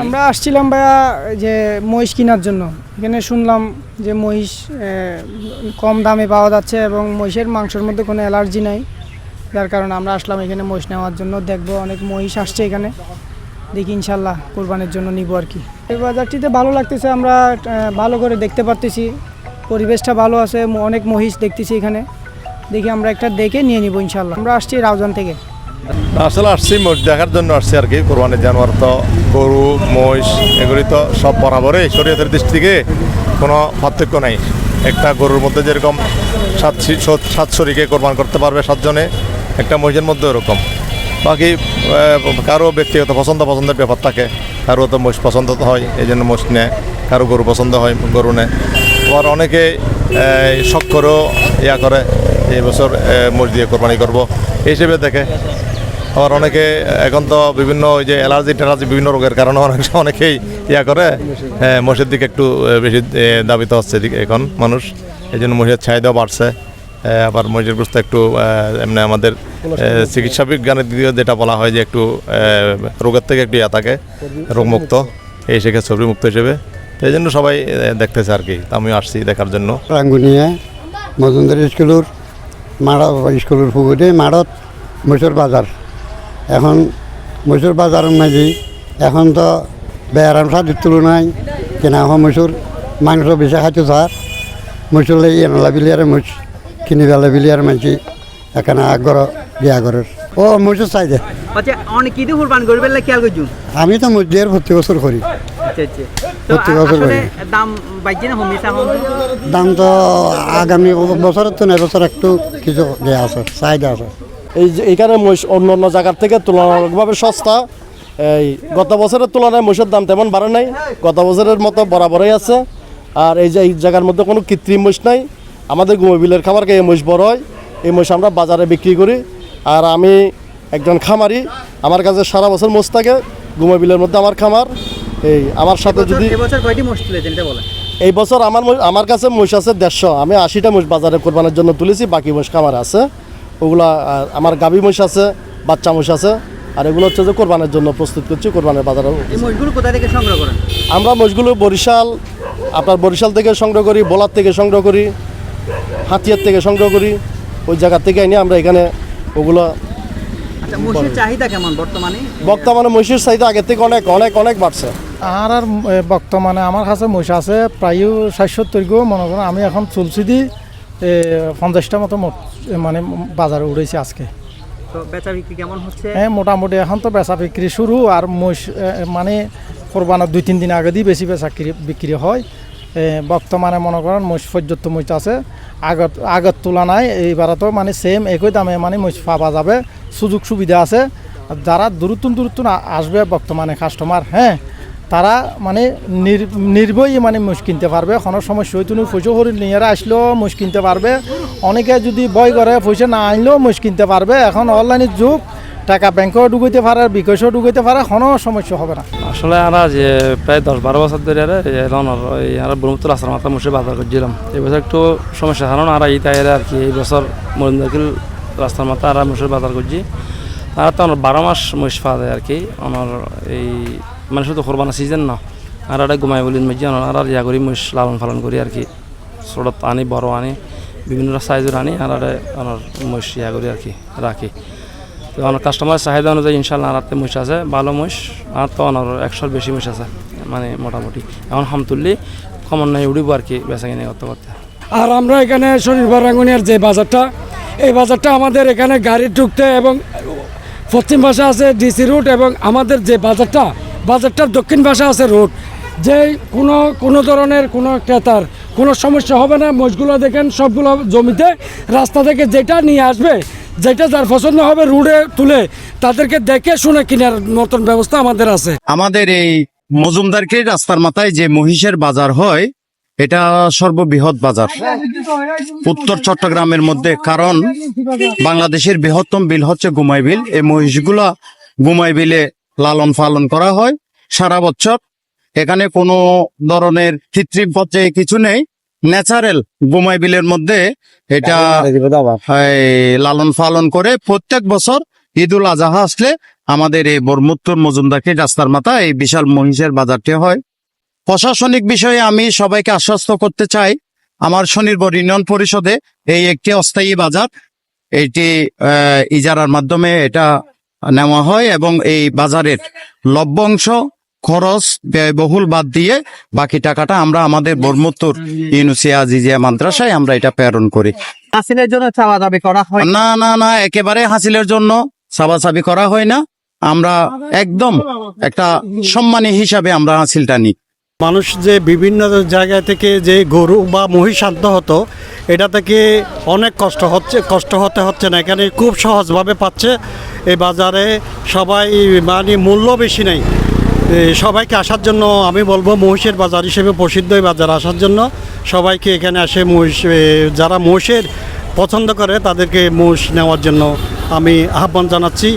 আমরা আসছিলাম ভাইয়া যে মহিষ কেনার জন্য। এখানে শুনলাম যে মহিষ কম দামে পাওয়া যাচ্ছে এবং মহিষের মাংসের মধ্যে কোনো অ্যালার্জি নাই। যার কারণে আমরা আসলাম এখানে মহিষ নেওয়ার জন্য। দেখব অনেক মহিষ আসছে এখানে। দেখি ইনশাল্লাহ কোরবানির জন্য নিব আর কি। এই বাজারটিতে ভালো লাগতেছে, আমরা ভালো করে দেখতে পারতেছি। পরিবেশটা ভালো আছে, অনেক মহিষ দেখতেছি এখানে। দেখি আমরা একটা দেখে নিয়ে নিব ইনশাল্লাহ। আমরা আসছি রাউজান থেকে। আসলে আসছি দেখার জন্য আসছি আর কি কোরবানির জানোয়ার তো গরু, মহিষ, এগুলি তো সব বরাবরই। শরীয়তের দৃষ্টিকে কোনো পার্থক্য নাই। একটা গরুর মধ্যে যেরকম সাত সাত- শরীকে কোরবান করতে পারবে সাতজনে, একটা মহিষের মধ্যে ওরকম। বাকি কারও ব্যক্তিগত পছন্দ, পছন্দের ব্যাপার থাকে। কারও তো মহিষ পছন্দ তো হয় এই জন্য মহিষ নেয়। কারও গরু পছন্দ হয়, গরু নেয়। আবার অনেকে শখ করেও ইয়া করে, এই বছর মহিষ দিয়ে কোরবানি করব। এই হিসেবে দেখে আবার অনেকে এখন তো বিভিন্ন ওই যে অ্যালার্জি ট্যালার্জি বিভিন্ন রোগের কারণে অনেক অনেকেই ইয়া করে। হ্যাঁ, মহিষের দিকে একটু বেশি দাবিত হচ্ছে এখন মানুষ। এই জন্য মহিষের চাহিদাও বাড়ছে। আবার মহিষের গ্রস্ত একটু এমনি আমাদের চিকিৎসা বিজ্ঞানের দিকে যেটা বলা হয় যে একটু রোগের থেকে একটু ইয়া থাকে রোগমুক্ত। এই সেক্ষেত্রে ছবি মুক্ত হিসেবে। এই জন্য সবাই দেখতেছে আর কি। তা আমিও আসছি দেখার জন্য। রাঙ্গুনিয়া মজুমদার স্কুলের মাড়া স্কুলের পুকুরে মাড়ত মসুর বাজার। এখন মসুর বাজার মাঝি এখন তো বেয়ারাম সাদির তুলনায় কেনা হয় মসুর মাংস বেশি খাইতে থার মসুর লাগে এনলা বিলিয়ারে মুস কিনি বেলা বিলিয়ার মাঝি এখানে আগ্রহ বিয়া করার ও মসুর চাই দে। আচ্ছা অনেক কিছু কুরবান করবে লাগে খেয়াল করছুন আমি তো মসজিদের প্রতি বছর করি। আচ্ছা আচ্ছা। প্রতি বছর করি। দাম এখন? তো আগামী বছরের তো না বছর একটু কিছু দেওয়া আছে চাহিদা আছে। এই মহিষ অন্য অন্য জায়গার থেকে তুলনামূলকভাবে সস্তা। এই গত বছরের তুলনায় মহিষের দাম তেমন বাড়ে নাই। গত বছরের মতো বরাবরই আছে। আর এই যে এই জায়গার মধ্যে কোনো কৃত্রিম মহিষ নাই। আমাদের গুমবিলের খামারকে এই মহিষ বড় হয়। এই মহিষ আমরা বাজারে বিক্রি করি। আর আমি একজন খামারি। আমার কাছে সারা বছর মোষ থাকে। গুমবিলের মধ্যে আমার খামার। এই আমার সাথে যদি মোষ এই বছর আমার আমার কাছে মহিষ আছে দেড়শো। আমি আশিটা মহিষ বাজারে কোরবানের জন্য তুলেছি। বাকি মহিষ খামার আছে। ওগুলা আমার গাভী মহিষ আছে বাচ্চা মহিষ আছে আর এগুলো হচ্ছে যে কোরবানের জন্য প্রস্তুত করছি কোরবানের বাজারে কোথা থেকে সংগ্রহ করেন? আমরা মহিষগুলো বরিশাল আপনার বরিশাল থেকে সংগ্রহ করি বোলার থেকে সংগ্রহ করি হাতিয়ার থেকে সংগ্রহ করি ওই জায়গা থেকে এনে আমরা এখানে ওগুলো আচ্ছা মোষের চাহিদা কেমন বর্তমানে? মহিষের চাহিদা আগের থেকে অনেক অনেক অনেক বাড়ছে। আর আর বর্তমানে আমার কাছে মহিষ আছে প্রায় ষাট সত্তর গো মনে করেন আমি এখন চলছি দি এ, পঞ্চাশটা মতো মোট মানে বাজারে উঠেছি আজকে। হ্যাঁ মোটামুটি এখন তো বেচা বিক্রি শুরু আর মহিষ মানে কোরবানোর দুই তিন দিন আগে দিয়ে বেশি বেচা কিরি- বিক্রি হয়। বর্তমানে মনে করেন মহিষ পর্যন্ত মহিষ আছে। আগত আগত তুলনায় এইবারে তো মানে সেম একই দামে মানে মহিষ পাওয়া যাবে। সুযোগ সুবিধা আছে। যারা দূরত্ব দূরত্ব আসবে বর্তমানে কাস্টমার হ্যাঁ তারা মানে নির নির্ভয়ই মানে মুষ কিনতে পারবে। কোনো সমস্যা হইতো তুমি পয়সা হরিণ নিয়ে আসলেও মুষ কিনতে পারবে। অনেকে যদি বয় করে পয়সা না আনলেও মুষ কিনতে পারবে। এখন অনলাইনের যুগ, টাকা ব্যাংকেও ঢুকাইতে পারে, বিকাশেও ঢুকাইতে পারে কোনো সমস্যা হবে না। আসলে আমরা যে প্রায় দশ বারো বছর ধরে আমরা ব্রহ্মপুত্র রাস্তার মাথা মুসে বাজার করছিলাম। এই বছর একটু সমস্যা কারণ আর এই তাই আর কি, এই বছর মরিন্দাকিল রাস্তার মাথা আর মুসের বাজার করছি। আর তো আমার বারো মাস মহিষ পাওয়া যায় আর কি, আমার এই মানে শুধু কোরবানা সিজন না। আর একটা ঘুমাই বলি মজি আর আর ইয়া করি মহিষ লালন পালন করি আর কি ছোট আনি, বড় আনি, বিভিন্ন সাইজের আনি আর একটা আমার মহিষ ইয়া করি আর কি রাখি তো আমার কাস্টমার চাহিদা অনুযায়ী ইনশাল্লাহ আর হাতে মহিষ আছে ভালো মহিষ আর তো আমার একশোর বেশি মহিষ আছে মানে মোটামুটি। এখন হাম তুললি কমন নাই উড়িব আর কি বেচা কিনে করতে করতে আর আমরা এখানে শনিবার রাঙ্গুনিয়ার যে বাজারটা, এই বাজারটা আমাদের এখানে গাড়ি ঢুকতে এবং পশ্চিম পাশে আছে ডিসি রুট এবং আমাদের যে বাজারটা বাজারটার দক্ষিণ পাশে আছে রোড। যে কোনো কোনো ধরনের কোনো ক্রেতার কোনো সমস্যা হবে না। মোষগুলো দেখেন, সবগুলো জমিতে রাস্তা থেকে যেটা নিয়ে আসবে, যেটা যার পছন্দ হবে রুডে তুলে তাদেরকে দেখে শুনে কেনার মতন ব্যবস্থা আমাদের আছে। আমাদের এই মজুমদারকে রাস্তার মাথায় যে মহিষের বাজার হয়, এটা সর্ববৃহৎ বাজার। উত্তর চট্টগ্রামের মধ্যে, কারণ বাংলাদেশের বৃহত্তম বিল হচ্ছে গুমাই বিল এই মহিষগুলা গুমাই বিলে লালন পালন করা হয় সারা বছর। এখানে কোনো ধরনের কৃত্রিম পর্যায়ে কিছু নেই। ন্যাচারাল গুমাই বিলের মধ্যে এটা লালন পালন করে প্রত্যেক বছর ঈদুল আজহা আসলে আমাদের এই বর্মুত্তর মজুমদাকে রাস্তার মাথা এই বিশাল মহিষের বাজারটি হয়। প্রশাসনিক বিষয়ে আমি সবাইকে আশ্বস্ত করতে চাই, আমার স্বনির্ভর ইউনিয়ন পরিষদে এই একটি অস্থায়ী বাজার, এটি ইজারার মাধ্যমে এটা নেওয়া হয় এবং এই বাজারের লভ্যাংশ খরচ ব্যয়বহুল বাদ দিয়ে বাকি টাকাটা আমরা আমাদের বর্মুত্তর ইউনুসিয়া আজিজিয়া মাদ্রাসায় আমরা এটা প্রেরণ করি। হাসিলের জন্য চাওয়া দাবি করা হয়? না না না একেবারে হাসিলের জন্য সাবাসাবি করা হয় না। আমরা একদম একটা সম্মানী হিসাবে আমরা হাসিলটা নিই। মানুষ যে বিভিন্ন জায়গা থেকে যে গরু বা মহিষ আনতে হতো এটা থেকে অনেক কষ্ট হচ্ছে কষ্ট হতে হচ্ছে না। এখানে খুব সহজভাবে পাচ্ছে। এই বাজারে সবাই মানে মূল্য বেশি নেই। সবাইকে আসার জন্য আমি বলব মহিষের বাজার হিসেবে প্রসিদ্ধ এই বাজার আসার জন্য। সবাইকে এখানে আসে মহিষ যারা মহিষের পছন্দ করে তাদেরকে মহিষ নেওয়ার জন্য আমি আহ্বান জানাচ্ছি।